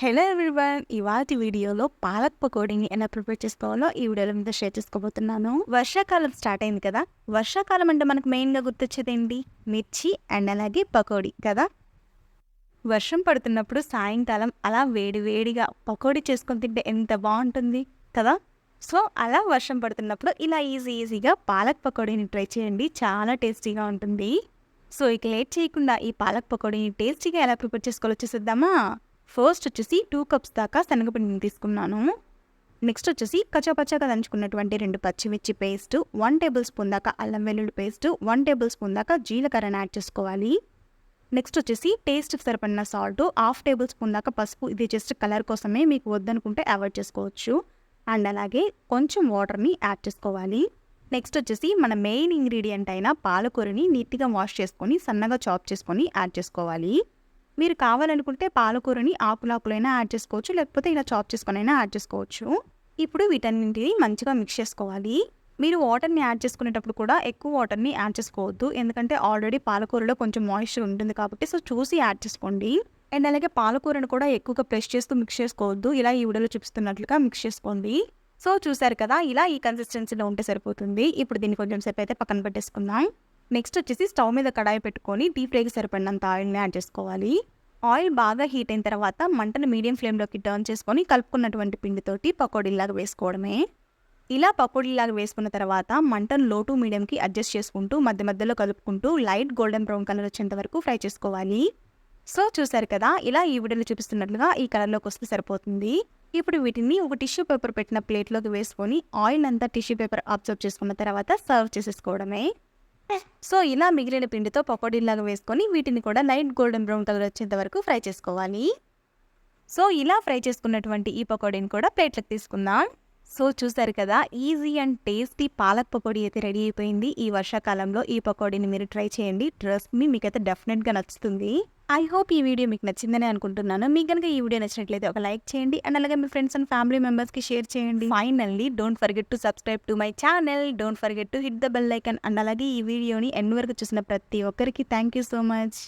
Hello everyone ఇవాటి వీడియోలో పాలక్ పకోడీని ఎలా ప్రిపేర్ చేసుకోవాలో ఈ వీడియోలో మీద షేర్ చేసుకోబోతున్నాను. వర్షాకాలం స్టార్ట్ అయింది కదా? వర్షాకాలం అంటే మనకు మెయిన్గా గుర్తొచ్చేది ఏంటి మిర్చి అండ్ అలాగే పకోడీ కదా? వర్షం పడుతున్నప్పుడు సాయంకాలం అలా వేడి వేడిగా పకోడీ చేసుకొని తింటే ఎంత బాగుంటుంది కదా? సో అలా వర్షం పడుతున్నప్పుడు ఇలా ఈజీ ఈజీగా పాలక్ పకోడీని ట్రై చేయండి చాలా టేస్టీగా ఉంటుంది. సో ఇక లేట్ చేయకుండా ఈ పాలక్ పకోడీని టేస్టీగా ఎలా ప్రిపేర్ చేసుకోవాలో చూసేద్దామా? ఫస్ట్ వచ్చేసి టూ కప్స్ దాకా శనగపిండిని తీసుకున్నాను. నెక్స్ట్ వచ్చేసి కచ్చాపచ్చాగా దంచుకున్నటువంటి రెండు పచ్చిమిర్చి పేస్ట్ వన్ టేబుల్ స్పూన్ దాకా అల్లం వెల్లుల్లి పేస్ట్ వన్ టేబుల్ స్పూన్ దాకా జీలకర్రని యాడ్ చేసుకోవాలి. నెక్స్ట్ వచ్చేసి టేస్ట్ సరిపడిన సాల్ట్ హాఫ్ టేబుల్ స్పూన్ దాకా పసుపు. ఇది జస్ట్ కలర్ కోసమే మీకు వద్దనుకుంటే అవాయిడ్ చేసుకోవచ్చు. అండ్ అలాగే కొంచెం వాటర్ని యాడ్ చేసుకోవాలి. నెక్స్ట్ వచ్చేసి మన మెయిన్ ఇంగ్రీడియంట్ అయిన పాలకూరని నీట్గా వాష్ చేసుకొని సన్నగా చాప్ చేసుకొని యాడ్ చేసుకోవాలి. మీరు కావాలనుకుంటే పాలకూరని ఆకులాకులైనా యాడ్ చేసుకోవచ్చు లేకపోతే ఇలా చాప్ చేసుకునైనా యాడ్ చేసుకోవచ్చు. ఇప్పుడు వీటన్నింటిని మంచిగా మిక్స్ చేసుకోవాలి. మీరు వాటర్ని యాడ్ చేసుకునేటప్పుడు కూడా ఎక్కువ వాటర్ని యాడ్ చేసుకోవద్దు. ఎందుకంటే ఆల్రెడీ పాలకూరలో కొంచెం మాయిశ్చర్ ఉంటుంది కాబట్టి సో చూసి యాడ్ చేసుకోండి. అండ్ అలాగే పాలకూరను కూడా ఎక్కువగా ప్రెస్ చేస్తూ మిక్స్ చేసుకోవద్దు. ఇలా ఈ ఉడలు చూపిస్తున్నట్లుగా మిక్స్ చేసుకోండి. సో చూసారు కదా ఇలా ఈ కన్సిస్టెన్సీలో ఉంటే సరిపోతుంది. ఇప్పుడు దీన్ని కొంచెం సేపు అయితే పక్కన పెట్టేసుకుందాం. నెక్స్ట్ వచ్చేసి స్టవ్ మీద కడాయి పెట్టుకొని డీప్ ఫ్రైకి సరిపడినంత ఆయిల్ని యాడ్ చేసుకోవాలి. ఆయిల్ బాగా హీట్ అయిన తర్వాత మంటను మీడియం ఫ్లేమ్లోకి టర్న్ చేసుకొని కలుపుకున్నటువంటి పిండితోటి పకోడీలాగా వేసుకోవడమే. ఇలా పకోడీలాగా వేసుకున్న తర్వాత మంటను లో టు మీడియంకి అడ్జస్ట్ చేసుకుంటూ మధ్య మధ్యలో కలుపుకుంటూ లైట్ గోల్డెన్ బ్రౌన్ కలర్ వచ్చేంత వరకు ఫ్రై చేసుకోవాలి. సో చూసారు కదా ఇలా ఈ వీడియోలో చూపిస్తున్నట్లుగా ఈ కలర్లోకి వస్తే సరిపోతుంది. ఇప్పుడు వీటిని ఒక టిష్యూ పేపర్ పెట్టిన ప్లేట్లోకి వేసుకొని ఆయిల్ అంతా టిష్యూ పేపర్ అబ్జర్వ్ చేసుకున్న తర్వాత సర్వ్ చేసేసుకోవడమే. సో ఇలా మిగిలిన పిండితో పకోడీలాగా వేసుకొని వీటిని కూడా లైట్ గోల్డెన్ బ్రౌన్ కలర్ వచ్చేంత వరకు ఫ్రై చేసుకోవాలి. సో ఇలా ఫ్రై చేసుకున్నటువంటి ఈ పకోడీని కూడా ప్లేట్లకు తీసుకుందాం. సో చూసారు కదా easy and tasty palak pakodi అయితే రెడీ అయిపోయింది. ఈ వర్షాకాలంలో ఈ పకోడీని మీరు ట్రై చేయండి. ట్రస్ట్ మీ మీకైతే డెఫినెట్గా నచ్చుతుంది. ఐ హోప్ ఈ వీడియో మీకు నచ్చిందని అనుకుంటున్నాను. మీకు కనుక ఈ వీడియో నచ్చినట్లయితే ఒక లైక్ చేయండి. అండ్ అలాగే మీ ఫ్రెండ్స్ అండ్ ఫ్యామిలీ మెంబర్స్కి షేర్ చేయండి. Finally don't forget to subscribe to my channel don't forget to hit the bell icon and అలాగే ఈ వీడియోని ఎన్ని వరకు చూసిన ప్రతి ఒక్కరికి థ్యాంక్ యూ సో మచ్